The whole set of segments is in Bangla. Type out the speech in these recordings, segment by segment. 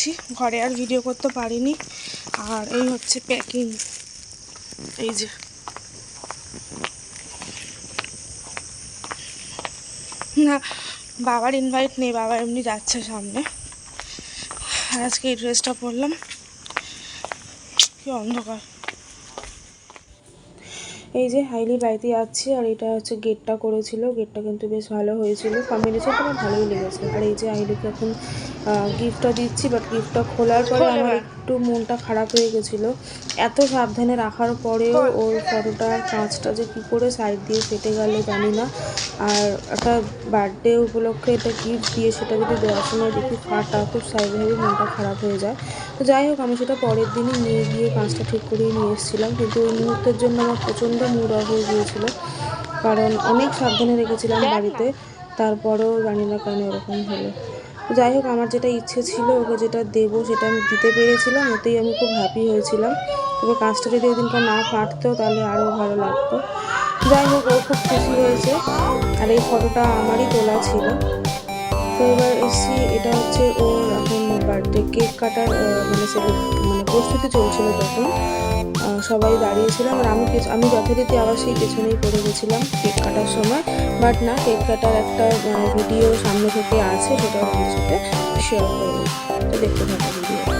এসেছি ঘরে আর ভিডিও করতে পারিনি। আর এই হচ্ছে প্যাকিং এই যে। না, বাবার ইনভাইট নেই, বাবা এমনি যাচ্ছে সামনে। আজকে এই ড্রেসটা পরলাম। কি অন্ধকার। এই যে হাইলি বাড়িতে যাচ্ছি আর এটা হচ্ছে গেটটা করেছিল। গেটটা কিন্তু বেশ ভালো হয়েছিল। কম্বিনেশন আমার ভালোই লেগেছে। আর এই যে হাইলিকে এখন গিফটটা দিচ্ছি বাট গিফটটা খোলার পরে আমার একটু মনটা খারাপ হয়ে গেছিল। এত সাবধানে রাখার পরেও ওর ফটোটা কাঁচটা যে কী করে সাইড দিয়ে ফেটে গেল জানি না। আর একটা বার্থডে উপলক্ষে এটা গিফট দিয়ে সেটা যদি দেওয়ার সময় দেখি ফাটা খুব সাইড ভেবে মনটা খারাপ হয়ে যায়। তো যাই হোক আমি সেটা পরের দিনই নিয়ে গিয়ে কাঁচটা ঠিক করিয়ে নিয়ে এসেছিলাম। কিন্তু ওই মুহূর্তের জন্য আমার প্রচণ্ড মুড অফ হয়ে গিয়েছিল। কারণ অনেক সাবধানে রেখেছিলাম বাড়িতে তারপরেও জানি না কেন এরকম হলো। যাই হোক আমার যেটা ইচ্ছে ছিল ওকে যেটা দেবো সেটা আমি দিতে পেরেছিলাম ওতেই আমি খুব হ্যাপি হয়েছিলাম। তবে কাজটা যদি দিনটা না ফাটতো তাহলে আরও ভালো লাগতো। যাই হোক ও খুব খুশি হয়েছে আর এই ফটোটা আমারই তোলা ছিল। তো এবার এসছি এটা হচ্ছে ওর এখন বার্থডে কেক কাটার মানে সেটা মানে প্রস্তুতি চলছিল তখন। সবাই দাঁড়িয়েছিলাম আর আমি আমি যথারীতি আবার সেই পেছনেই পড়ে গেছিলাম কেক কাটার সময়। বাট না, কেক কাটার একটা ভিডিও সামনে থেকে আছে সেটা আমার সাথে শেয়ার করব। তো দেখতে থাকো ভিডিও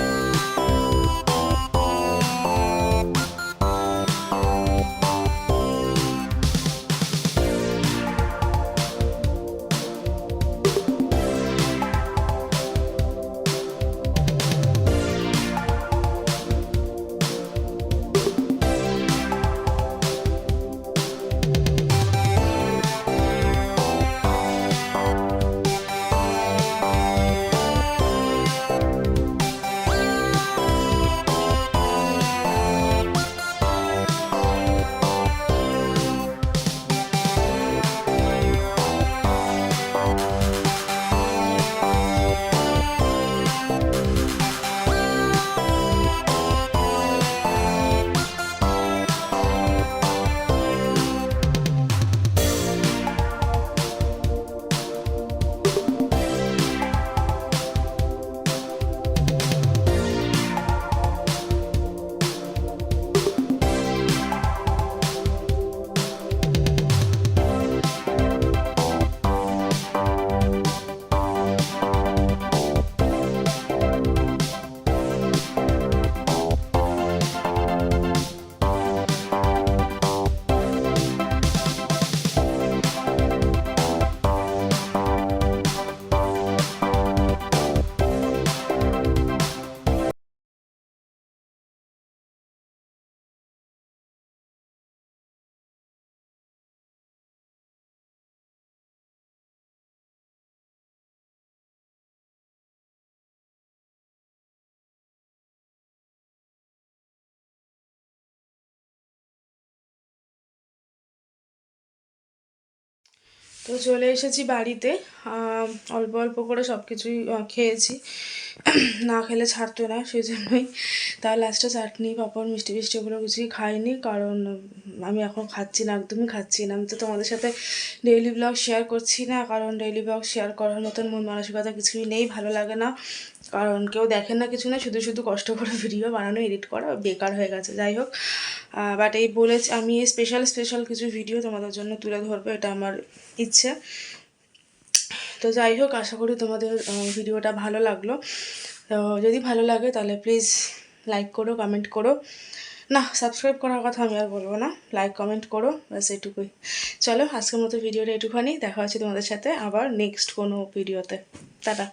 তো চলে এসেছি বাড়িতে। অল্প অল্প করে সব কিছুই খেয়েছি। না খেলে ছাড়তো না সেই জন্যই তার লাস্টে চাটনি, পাঁপড়, মিষ্টি মিষ্টি ওগুলো কিছুই খাইনি। কারণ আমি এখন খাচ্ছি না, একদমই খাচ্ছি না। আমি তো তোমাদের সাথে ডেইলি ব্লগ শেয়ার করছি না, কারণ ডেইলি ব্লগ শেয়ার করার মতন মন মানসিকতা কিছুই নেই, ভালো লাগে না। কারণ কেউ দেখেন না কিছু না, শুধু শুধু কষ্ট করে ভিডিও বানানো এডিট করা, বেকার হয়ে গেছে, যাই হোক। বাট এই বলেছি, আমি স্পেশাল স্পেশাল কিছু ভিডিও তোমাদের জন্য তুলে ধরবো, এটা আমার ইচ্ছে। তো যাই হোক, আশা করি তোমাদের ভিডিওটা ভালো লাগল। যদি ভালো লাগে, তাহলে প্লিজ লাইক করো কমেন্ট করো। না সাবস্ক্রাইব করার কথা আমি আর বলব না লাইক কমেন্ট করো, ব্যাস এইটুকুই চলো, আজকের মতো ভিডিওটা এটুখানি, দেখা হচ্ছে তোমাদের সাথে আবার নেক্সট কোনো ভিডিওতে টাটা।